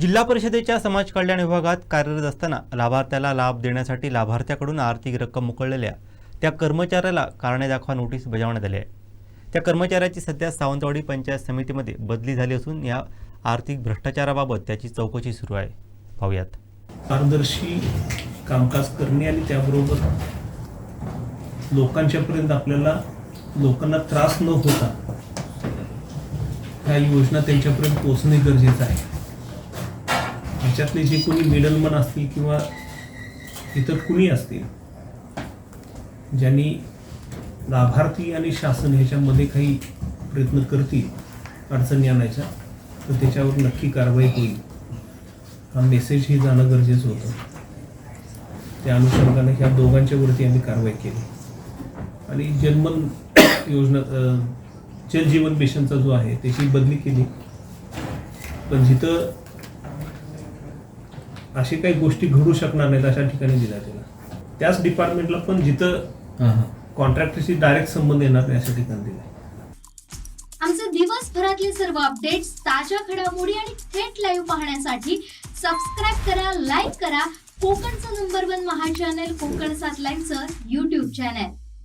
जिल्हा परिषदेच्या समाज कल्याण विभागात कार्यरत असताना लाभार्थ्याला लाभ देण्यासाठी लाभार्थ्याकडून आर्थिक रक्कम मोकळलेल्या त्या कर्मचाऱ्याला कारणे दाखवा नोटीस बजावण्यात आली आहे. त्या कर्मचाऱ्याची सध्या सावंतवाडी पंचायत समितीमध्ये बदली झाली असून या आर्थिक भ्रष्टाचाराबाबत त्याची चौकशी सुरू आहे. पाहूयात. पारदर्शी कामकाज करणे आणि त्याबरोबर लोकांच्यापर्यंत आपल्याला लोकांना त्रास न होता ह्या योजना त्यांच्यापर्यंत पोहोचणे गरजेचं आहे. ह्याच्यातले जे कोणी मिडलमन असतील किंवा इतर कुणी असतील ज्यांनी लाभार्थी आणि शासन ह्याच्यामध्ये काही प्रयत्न करतील अडचणी आणायच्या तर त्याच्यावर नक्की कारवाई होईल. हा मेसेजही जाणं गरजेचं होतं. त्या अनुषंगाने ह्या दोघांच्यावरती आम्ही कारवाई केली. आणि जन्मन योजना जलजीवन मिशनचा जो आहे त्याची बदली केली. पण जिथं अशी काही गोष्टी घडू शकणार नाहीत अशा ठिकाणी दिला त्याला त्याच डिपार्टमेंटला पण जिथं कॉन्ट्रॅक्टरशी डायरेक्ट संबंध येणार नाही अशा ठिकाणी दिला आमचे दिवसभरातले सर्व अपडेट्स ताज्या घडामोडी आणि थेट लाईव्ह पाहण्यासाठी सबस्क्राईब करा लाईक करा. कोकणचं नंबर वन महा चॅनल कोकण सात लाईव्हचं युट्यूब चॅनल